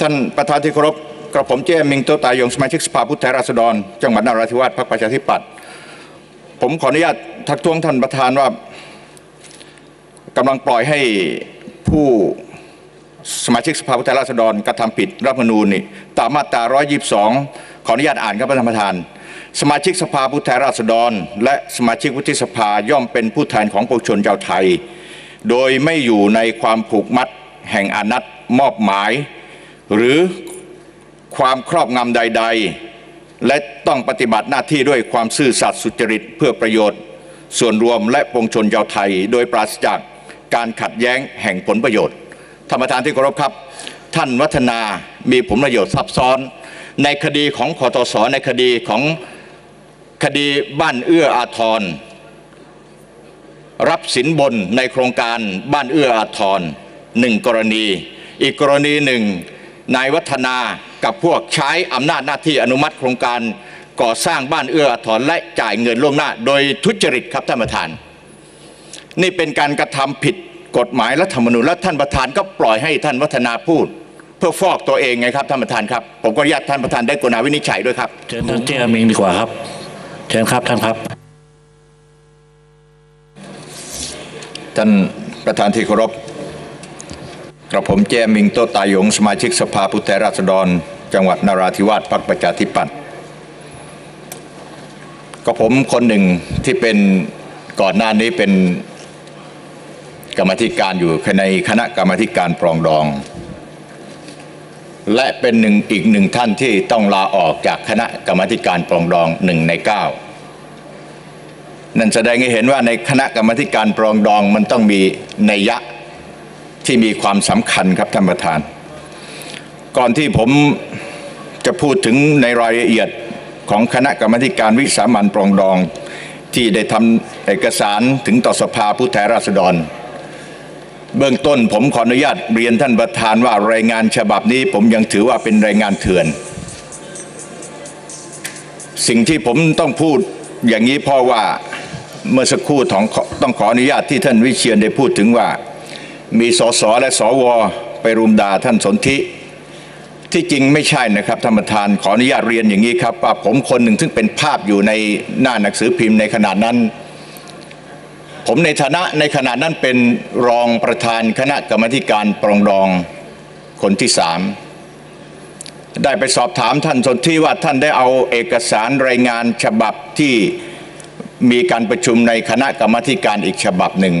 ท่านประธานที่เคารพกระผมเจ้มิงโตตายงสมาชิกสภาผู้แทนราษฎร จังหวัดนราธิวาสพรรคประชาธิปัตย์ผมขออนุญาตทักท้วงท่านประธานว่ากำลังปล่อยให้ผู้สมาชิกสภาผู้แทนราษฎรกระทำผิดรัฐธรรมนูญนี่ตามมาตรา 122 ขออนุญาตอ่านครับท่านประธาน สมาชิกสภาผู้แทนราษฎร และสมาชิกวุฒิสภาย่อมเป็นผู้แทนของปวงชนชาวไทย โดยไม่อยู่ในความผูกมัดแห่งอนัตมอบหมาย หรือความครอบงำใด ๆ และต้องปฏิบัติหน้าที่ด้วยความซื่อสัตย์สุจริตเพื่อประโยชน์ ส่วนรวมและปวงชนชาวไทย โดยปราศจากการขัดแย้งแห่งผลประโยชน์ท่านประธานที่เคารพครับ ท่านวัฒนามีผลประโยชน์ซับซ้อน ในคดีของคอตสในคดีของคดีบ้านเอื้ออาทร รับสินบนในโครงการบ้านเอื้ออาทรหนึ่งกรณี อีกกรณีหนึ่ง นายวัฒนากับพวกใช้อำนาจหน้าที่อนุมัติโครงการก่อสร้างบ้านเอื้ออาทรและจ่ายเงินล่วงหน้า โดยทุจริตครับท่านประธาน นี่เป็นการกระทำผิดกฎหมายรัฐธรรมนูญและท่านประธานก็ปล่อยให้ท่านวัฒนาพูด เพื่อฟอกตัวเองไงครับท่านประธานครับ ผมก็อนุญาตท่านประธานได้กรุณาวินิจฉัยด้วยครับเชิญท่านเจ้ามิงดีกว่าครับเชิญครับท่านครับ ท่านประธานที่เคารพ กระผมแจมิงโตตายง สมาชิกสภาผู้แทนราษฎร จังหวัดนราธิวาสพรรคประชาธิปัตย์ก็ผมคนหนึ่งที่เป็นก่อนหน้านี้เป็นกรรมธิการอยู่ในคณะกรรมธิการปรองดอง และเป็นหนึ่งอีกหนึ่งท่านที่ต้องลาออกจากคณะกรรมธิการปรองดองหนึ่งในเก้านั่นแสดงให้เห็นว่าในคณะกรรมธิการปรองดองมันต้องมีนัยยะ ที่มีความสำคัญครับท่านประธาน ก่อนที่ผมจะพูดถึงในรายละเอียดของคณะกรรมการวิสามันปรองดอง ที่ได้ทำเอกสารถึงต่อสภาผู้แทนราษฎร เบื้องต้นผมขออนุญาตเรียนท่านประธานว่ารายงานฉบับนี้ผมยังถือว่าเป็นรายงานเถื่อน สิ่งที่ผมต้องพูดอย่างนี้เพราะว่าเมื่อสักครู่ของต้องขออนุญาตที่ท่านวิเชียนได้พูดถึงว่า มีสสและสวไปรุมด่าท่านสนธิที่จริงไม่ใช่นะครับท่านประธานขออนุญาตเรียนอย่างนี้ครับว่าผมคนหนึ่งซึ่งเป็นภาพอยู่ในหน้าหนังสือพิมพ์ในขณะนั้น ผมในฐานะในขณะนั้นเป็นรองประธานคณะกรรมการปรองดองคนที่สามได้ไปสอบถามท่านสนธิว่าท่านได้เอาเอกสารรายงานฉบับที่มีการประชุมในคณะกรรมการอีกฉบับหนึ่ง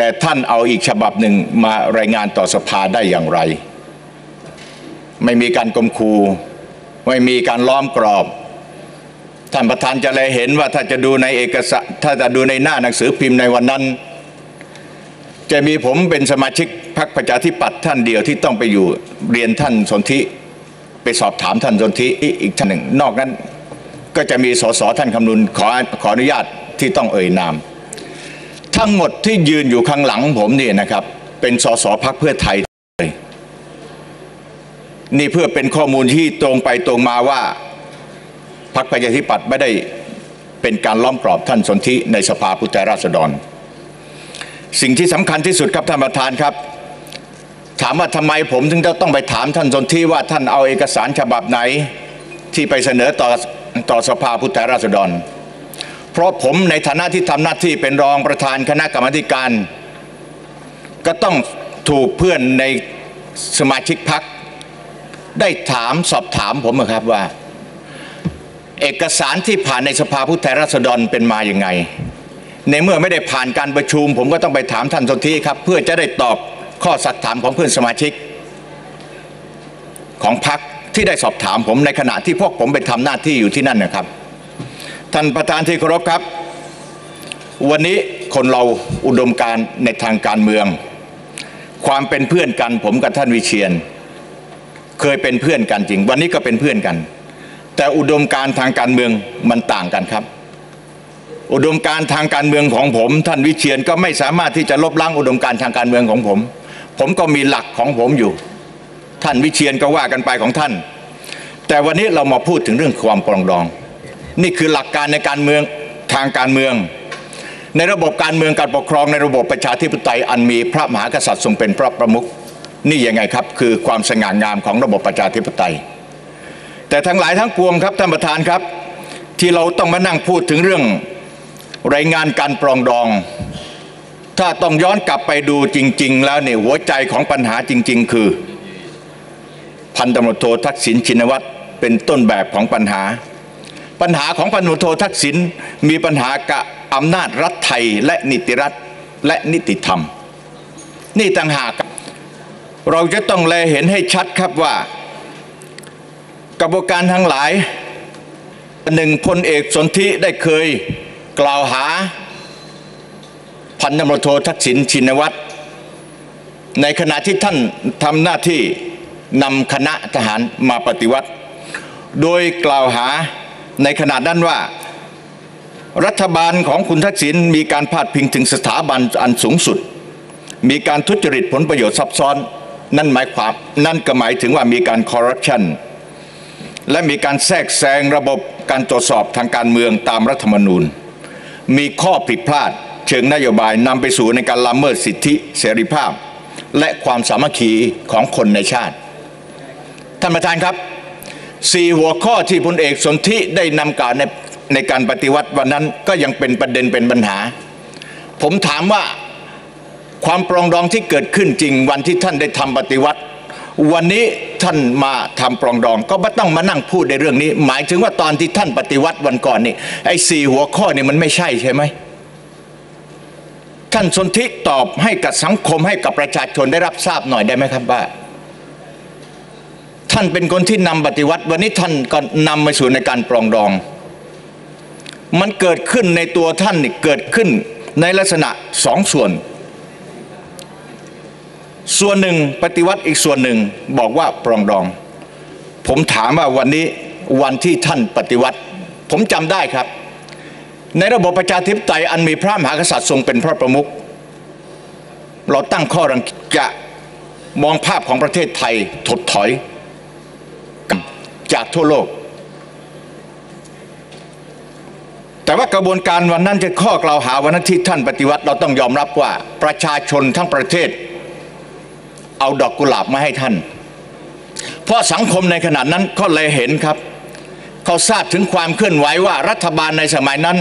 แต่ท่านเอาอีกฉบับหนึ่งมารายงานต่อสภาได้อย่างไร ไม่มีการกลมคูไม่มีการล้อมกรอบ ท่านประธานจะเลยเห็นว่าถ้าจะดูในเอกสารถ้าจะดูในหน้าหนังสือพิมพ์ในวันนั้น จะมีผมเป็นสมาชิกพรรคประชาธิปัตย์ท่านเดียวที่ต้องไปอยู่เรียนท่านสนธิไปสอบถามท่านสนธิอีกท่านหนึ่ง นอกนั้นก็จะมีสสท่านคำนุนขอขออนุญาตที่ต้องเอ่ยนาม ทั้งหมดที่ยืนอยู่ข้างหลังผมนี่นะครับ เป็นสสพักเพื่อไทยเลยนี่เพื่อเป็นข้อมูลที่ตรงไปตรงมาว่าพรรคประชาธิปัตย์ไม่ได้เป็นการล้อมกรอบท่านสนธิในสภาผู้แทนราษฎร สิ่งที่สำคัญที่สุดครับท่านประธานครับ ถามว่าทำไมผมถึงจะต้องไปถามท่านสนธิว่าท่านเอาเอกสารฉบับไหนที่ไปเสนอต่อต่อสภาผู้แทนราษฎร เพราะผมในฐานะที่ทำหน้าที่เป็นรองประธานคณะกรรมการ ก็ต้องถูกเพื่อนในสมาชิกพักได้ถามสอบถามผมครับว่า เอกสารที่ผ่านในสภาผู้แทนราษฎรเป็นมาอย่างไง ในเมื่อไม่ได้ผ่านการประชุม ผมก็ต้องไปถามท่านสนธิครับ เพื่อจะได้ตอบข้อสักถามของเพื่อนสมาชิก ของพักที่ได้สอบถามผมในขณะที่พวกผมไปทำหน้าที่อยู่ที่นั่นนะครับ ท่านประธานที่เคารพครับ วันนี้คนเราอุดมการในทางการเมือง ความเป็นเพื่อนกันผมกับท่านวิเชียน เคยเป็นเพื่อนกันจริง วันนี้ก็เป็นเพื่อนกัน แต่อุดมการทางการเมืองมันต่างกันครับ อุดมการทางการเมืองของผม ท่านวิเชียนก็ไม่สามารถที่จะลบล้างอุดมการทางการเมืองของผม ผมก็มีหลักของผมอยู่ ท่านวิเชียนก็ว่ากันไปของท่าน แต่วันนี้เรามาพูดถึงเรื่องความปรองดอง นี่คือหลักการในการเมืองทางการเมือง ในระบบการเมืองการปกครองในระบบประชาธิปไตยอันมีพระมหากษัตริย์ทรงเป็นพระประมุขนี่ยังไงครับคือความสง่างามของระบบประชาธิปไตย แต่ทั้งหลายทั้งปวงครับท่านประธานครับ ที่เราต้องมานั่งพูดถึงเรื่องรายงานการปรองดอง ถ้าต้องย้อนกลับไปดูจริง ๆ แล้วเนี่ยหัวใจของปัญหาจริง ๆ คือ พันตำรวจโททักษิณชินวัตรเป็นต้นแบบของปัญหา ปัญหาของพันตำรวจโททักษิณมีปัญหากับอำนาจรัฐไทยและนิติรัฐและนิติธรรม นี่ต่างหากเราจะต้องแลเห็นให้ชัดครับว่ากระบวนการทั้งหลายหนึ่งพลเอกสนธิได้เคยกล่าวหาพันตำรวจโททักษิณชินวัตร ในขณะที่ท่านทำหน้าที่นำคณะทหารมาปฏิวัติ โดยกล่าวหา ในขณะนั้นว่า รัฐบาลของคุณทักษิณมีการพาดพิงถึงสถาบันอันสูงสุด มีการทุจริตผลประโยชน์ซับซ้อน นั่นหมายความนั่นก็หมายถึงว่ามีการคอร์รัปชันและมีการแทรกแซงระบบการตรวจสอบทางการเมืองตามรัฐธรรมนูญ มีข้อผิดพลาด เชิงนโยบายนำไปสู่ในการละเมิดสิทธิเสรีภาพ และความสามัคคีของคนในชาติ ท่านประธานครับ สี่หัวข้อที่พลเอกสนธิได้นำกล่าวในในการปฏิวัติวันนั้นก็ยังเป็นประเด็นเป็นปัญหา ผมถามว่าความปรองดองที่เกิดขึ้นจริงวันที่ท่านได้ทำปฏิวัติ วันนี้ท่านมาทำปรองดอง ก็ไม่ต้องมานั่งพูดในเรื่องนี้ หมายถึงว่าตอนที่ท่านปฏิวัติวันก่อนนี่ไอ้สี่หัวข้อนี่มันไม่ใช่ใช่ไหมท่านสนธิตอบให้กับสังคมให้กับประชาชนได้รับทราบหน่อยได้ไหมครับว่า ท่านเป็นคนที่นำปฏิวัติ วันนี้ท่านก็นำมาสู่ในการปรองดอง มันเกิดขึ้นในตัวท่านนี่เกิดขึ้นในลักษณะสองส่วน ส่วนหนึ่งปฏิวัติอีกส่วนหนึ่งบอกว่าปรองดอง ผมถามว่าวันนี้วันที่ท่านปฏิวัติ ผมจำได้ครับ ในระบบประชาธิปไตยอันมีพระมหากษัตริย์ทรงเป็นพระประมุขเราตั้งข้อรังเกียจจะมองภาพของประเทศไทยถดถอย จากทั่วโลก แต่ว่ากระบวนการวันนั้นจะข้อกล่าวหาวันนั้นที่ท่านปฏิวัติเราต้องยอมรับว่าประชาชนทั้งประเทศ เอาดอกกุหลาบมาให้ท่าน เพราะสังคมในขณะนั้นก็เลยเห็นครับ เขาทราบถึงความเคลื่อนไหวว่ารัฐบาลในสมัยนั้น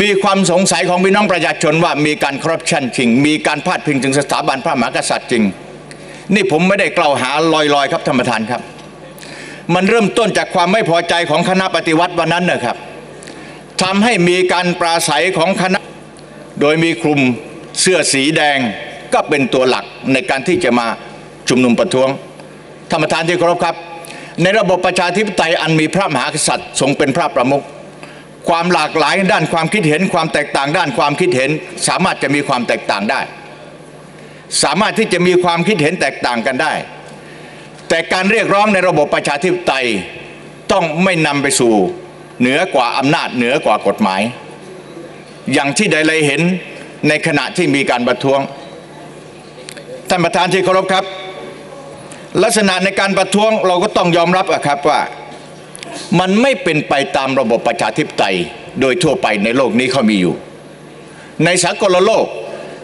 มีความสงสัยของพี่น้องประชาชนว่ามีการคอร์รัปชันจริง มีการพาดพิงถึงสถาบันพระมหากษัตริย์จริง นี่ผมไม่ได้กล่าวหาลอยๆ ครับท่านประธานครับ มันเริ่มต้นจากความไม่พอใจของคณะปฏิวัติวันนั้นนะครับทำให้มีการปราศัยของคณะ โดยมีกลุ่มเสื้อสีแดงก็เป็นตัวหลักในการที่จะมาชุมนุมประท้วงท่านประธานที่เคารพครับ ในระบบประชาธิปไตยอันมีพระมหากษัตริย์ทรงเป็นพระประมุขความหลากหลายด้านความคิดเห็นความแตกต่างด้านความคิดเห็น สามารถจะมีความแตกต่างได้ สามารถที่จะมีความคิดเห็นแตกต่างกันได้ แต่การเรียกร้องในระบบประชาธิปไตยต้องไม่นำไปสู่เหนือกว่าอำนาจเหนือกว่ากฎหมาย อย่างที่ได้เลยเห็นในขณะที่มีการประท้วงท่านประธานที่เคารพครับ ลักษณะในการประท้วงเราก็ต้องยอมรับอะครับว่ามันไม่เป็นไปตามระบบประชาธิปไตยโดยทั่วไปในโลกนี้เขามีอยู่ ในสากลโลก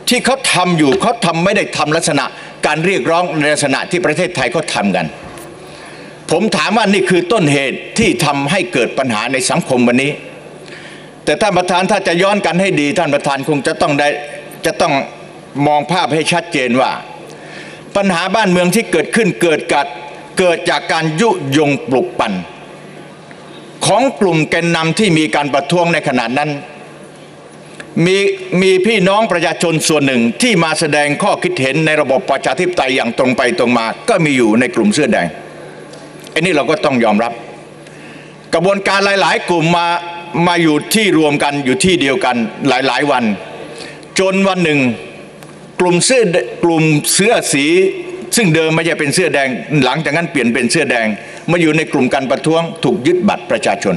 ที่เขาทำอยู่เขาทำไม่ได้ทำลักษณะ การเรียกร้องในลักษณะที่ประเทศไทยเขาทำกัน ผมถามว่านี่คือต้นเหตุที่ทำให้เกิดปัญหาในสังคมวันนี้ แต่ท่านประธานถ้าจะย้อนกันให้ดี ท่านประธานคงจะต้องได้จะต้องมองภาพให้ชัดเจนว่า ปัญหาบ้านเมืองที่เกิดขึ้นเกิดกัดเกิดจากการยุยงปลุกปั่นของกลุ่มแกนนำที่มีการประท้วงในขณะนั้น มีมีพี่น้องประชาชนส่วนหนึ่งที่มาแสดงข้อคิดเห็นในระบบประชาธิปไตยอย่างตรงไปตรงมา ก็มีอยู่ในกลุ่มเสื้อแดงอันนี้เราก็ต้องยอมรับ กระบวนการหลาย ๆ กลุ่มมามาอยู่ที่รวมกันอยู่ที่เดียวกันหลาย ๆ วัน จนวันหนึ่ง กลุ่มเสื้อกลุ่มเสื้อสี ซึ่งเดิมไม่ใช่เป็นเสื้อแดง หลังจากนั้นเปลี่ยนเป็นเสื้อแดง มาอยู่ในกลุ่มการประท้วงถูกยึดบัตรประชาชน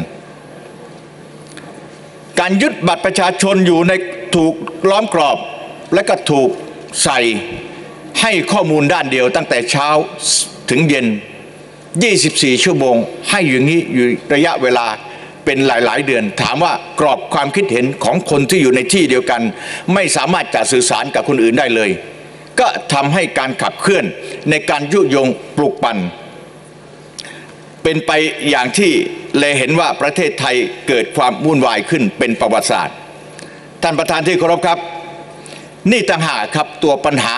การยึดบัตรประชาชนอยู่ในถูกล้อมกรอบ และก็ถูกใส่ให้ข้อมูลด้านเดียวตั้งแต่เช้าถึงเย็น 24 ชั่วโมง ให้อย่างนี้อยู่ระยะเวลาเป็นหลาย ๆ เดือน ถามว่ากรอบความคิดเห็นของคนที่อยู่ในที่เดียวกัน ไม่สามารถจะสื่อสารกับคนอื่นได้เลย ก็ทำให้การขับเคลื่อนในการยุยงปลุกปั่นเป็นไปอย่างที่ เลยเห็นว่าประเทศไทยเกิดความวุ่นวายขึ้นเป็นประวัติศาสตร์ ท่านประธานที่เคารพครับ นี่ต่างหากครับตัวปัญหา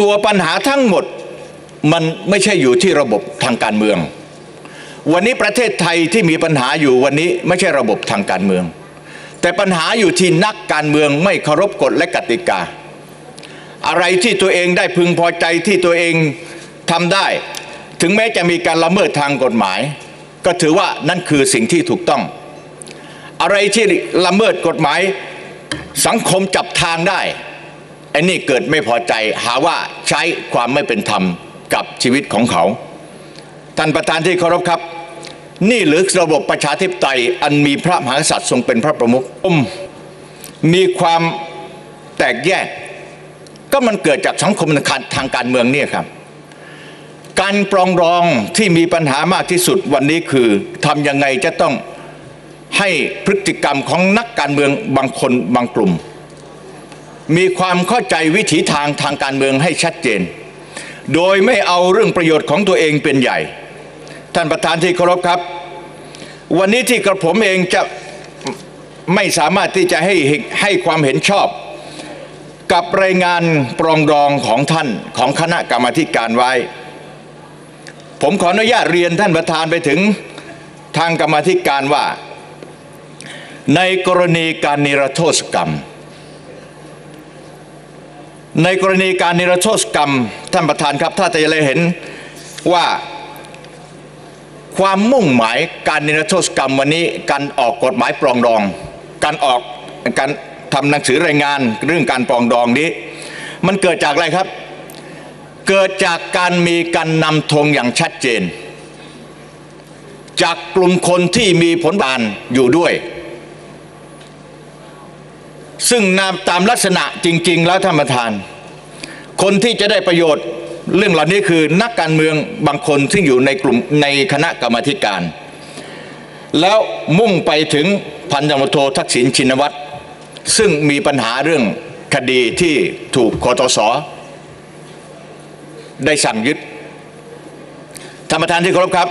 ตัวปัญหาทั้งหมดมันไม่ใช่อยู่ที่ระบบทางการเมือง วันนี้ประเทศไทยที่มีปัญหาอยู่วันนี้ไม่ใช่ระบบทางการเมือง แต่ปัญหาอยู่ที่นักการเมืองไม่เคารพกฎและกติกา อะไรที่ตัวเองได้พึงพอใจที่ตัวเองทำได้ ถึงแม้จะมีการละเมิดทางกฎหมาย ก็ถือว่านั่นคือสิ่งที่ถูกต้อง อะไรที่ละเมิดกฎหมายสังคมจับทางได้ไอ้นี่เกิดไม่พอใจหาว่าใช้ความไม่เป็นธรรมกับชีวิตของเขา ท่านประธานที่เคารพครับ นี่หรือระบบประชาธิปไตยอันมีพระมหากษัตริย์ทรงเป็นพระประมุขมีความแตกแยก ก็มันเกิดจากสังคมทางการเมืองเนี่ยครับ การปรองดองที่มีปัญหามากที่สุดวันนี้คือทำยังไงจะต้องให้พฤติกรรมของนักการเมืองบางคนบางกลุ่ม มีความเข้าใจวิถีทางทางการเมืองให้ชัดเจน โดยไม่เอาเรื่องประโยชน์ของตัวเองเป็นใหญ่ ท่านประธานที่เคารพครับ วันนี้ที่กระผมเองจะไม่สามารถที่จะให้ให้ความเห็นชอบกับรายงานปรองดองของท่านของคณะกรรมาการไว้ ผมขออนุญาตเรียนท่านประธานไปถึงทางกรรมธิการว่า ในกรณีการนิรโทษกรรม ในกรณีการนิรโทษกรรม ท่านประธานครับ ถ้าจะเลยเห็นว่าความมุ่งหมายการนิรโทษกรรมวันนี้การออกกฎหมายปรองดอง การออกการทำหนังสือรายงานเรื่องการปรองดองนี้ มันเกิดจากอะไรครับ เกิดจากการมีการนำธงอย่างชัดเจน จากกลุ่มคนที่มีผลบานอยู่ด้วย ซึ่งนามตามลักษณะจริง ๆ แล้วท่านประธาน คนที่จะได้ประโยชน์เรื่องเหล่านี้คือนักการเมืองบางคนที่อยู่ในกลุ่มในคณะกรรมาธิการ แล้วมุ่งไปถึงพันตำรวจโททักษิณชินวัตรซึ่งมีปัญหาเรื่องคดีที่ถูกคอตส ได้สั่งยึดท่านประธานที่เคารพครับ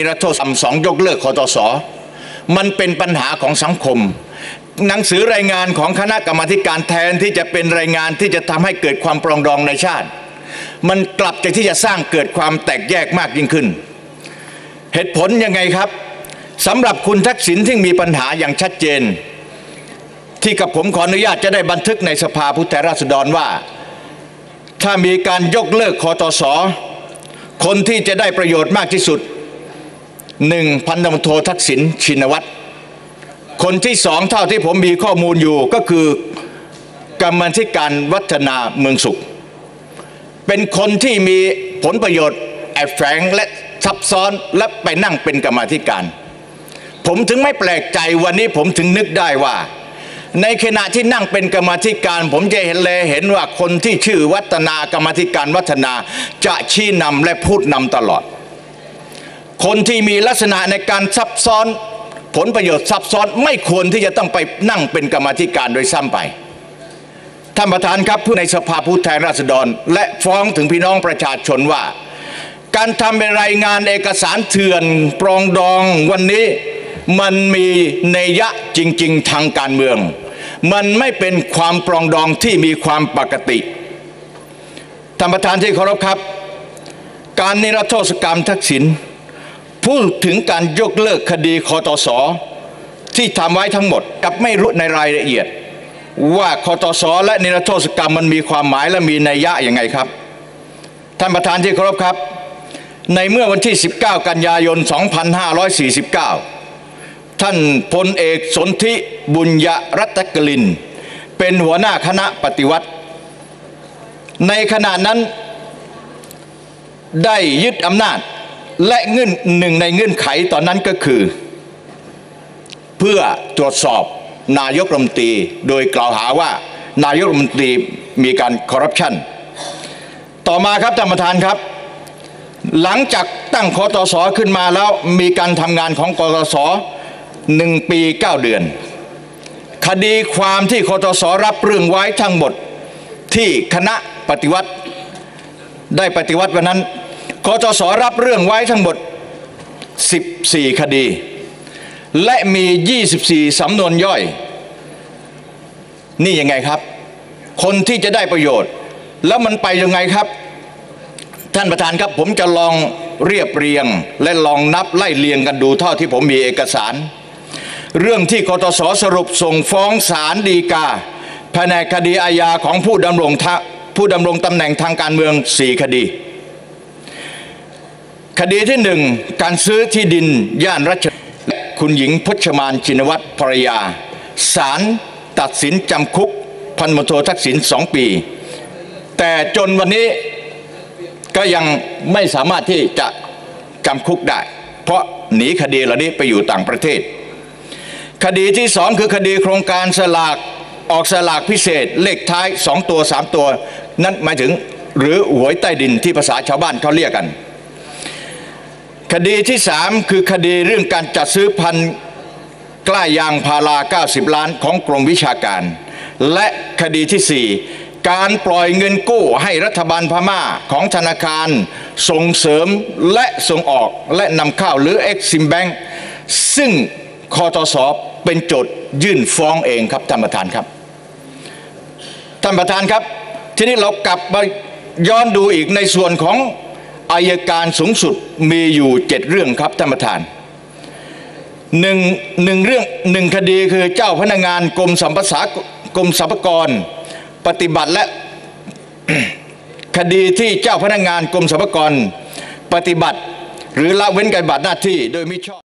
รโทษกรรมสองยกเลิกคอตสมันเป็นปัญหาของสังคม หนังสือรายงานของคณะกรรมาการแทนที่จะเป็นรายงานที่จะทำให้เกิดความปรองดองในชาติ มันกลับจากที่จะสร้างเกิดความแตกแยกมากยิ่งขึ้น เหตุผลยังไงครับสำหรับคุณทักษิณที่มีปัญหาอย่างชัดเจน ที่กับผมขออนุญาตจะได้บันทึกในสภาผู้แทนราษฎรว่า ถ้ามีการยกเลิกคอตสคนที่จะได้ประโยชน์มากที่สุด หนึ่งพันตำรวจโททักษิณชินวัตร คนที่สองเท่าที่ผมมีข้อมูลอยู่ก็คือกรรมาธิการวัฒนาเมืองสุข เป็นคนที่มีผลประโยชน์แอบแฝงและซับซ้อนและไปนั่งเป็นกรรมธิการ ผมถึงไม่แปลกใจวันนี้ผมถึงนึกได้ว่า ในขณะที่นั่งเป็นกรรมธิการ ผมจะเห็นเลยเห็นว่าคนที่ชื่อวัฒนากรรมธิการวัฒนาจะชี้นำและพูดนำตลอด คนที่มีลักษณะในการซับซ้อน ผลประโยชน์ซับซ้อนไม่ควรที่จะต้องไปนั่งเป็นกรรมธิการโดยซ้ำไปท่านประธานครับผู้ในสภาผู้แทนราษฎร และฟ้องถึงพี่น้องประชาชนว่า การทำเป็นรายงานเอกสารเถื่อนปรองดองวันนี้มันมีเนยยะจริง ๆ ทางการเมือง มันไม่เป็นความปรองดองที่มีความปกติท่านประธานที่เคารพครับ การนิรโทษกรรมทักษิณ พูดถึงการยกเลิกคดีคอตสที่ทำไว้ทั้งหมดกับไม่รู้ในรายละเอียด ว่าคอตสและนิรโทษกรรมมันมีความหมายและมีนัยยะอยังไงครับ ท่านประธานที่เคารพครับ ในเมื่อวันที่ 19 กันยายน 2549 ท่านพลเอกสนธิบุญยรัตกลิน เป็นหัวหน้าคณะปฏิวัติ ในขณะนั้นได้ยึดอำนาจ และเงื่อนหนึ่งในเงื่อนไขตอนนั้นก็คือ เพื่อตรวจสอบนายกรัฐมนตรีโดยกล่าวหาว่านายกรัฐมนตรีมีการคอร์รัปชันต่อมาครับท่านประธานครับ หลังจากตั้งคอตสขึ้นมาแล้วมีการทำงานของกตสหนึ่งปีเก้าเดือน คดีความที่คอตสรับเรื่องไว้ทั้งหมดที่คณะปฏิวัติได้ปฏิวัติวันนั้น คอตสรับเรื่องไว้ทั้งหมด 14 คดี และมี 24 สำนวนย่อย นี่ยังไงครับ คนที่จะได้ประโยชน์ แล้วมันไปยังไงครับ ท่านประธานครับผมจะลองเรียบเรียง และลองนับไล่เรียงกันดูเท่าที่ผมมีเอกสาร เรื่องที่กตสสรุปส่งฟ้องศาลฎีกาแผนกคดีอาญาของผู้ดำรงทผู้ดำรงตำแหน่งทางการเมือง 4 คดี คดีที่หนึ่งการซื้อที่ดินย่านรัชและคุณหญิงพจมานชินวัตรภรรยาศาลตัดสินจำคุก พันมโททักษิณสองปี แต่จนวันนี้ก็ยังไม่สามารถที่จะจำคุกได้ เพราะหนีคดีเหล่านี้ไปอยู่ต่างประเทศ คดีที่สองคือคดีโครงการสลากออกสลากพิเศษเลขท้ายสองตัวสามตัว นั่นหมายถึงหรือหวยใต้ดินที่ภาษาชาวบ้านเขาเรียกกัน คดีที่สามคือคดีเรื่องการจัดซื้อพันธุ์กล้ายางพารา 90 ล้านของกรมวิชาการ และคดีที่สี่การปล่อยเงินกู้ให้รัฐบาลพม่าของธนาคาร ส่งเสริมและส่งออกและนำเข้าหรือ Exim Bank ซึ่งคอตสอเป็นโจทยื่นฟ้องเองครับท่านประธานครับ ท่านประธานครับ ทีนี้เรากลับมาย้อนดูอีกในส่วนของ อายการสูงสุดมีอยู่เจ็ดเรื่องครับท่านประธานหนึ่งหนึ่งเรื่องหนึ่งคดีคือเจ้าพนักงานกรมสัมปสากรมสรรพากร ปฏิบัติและคดีที่เจ้าพนักงานกรมสรรพากร ปฏิบัติ หรือละเว้นการบัติหน้าที่โดยมิชอบ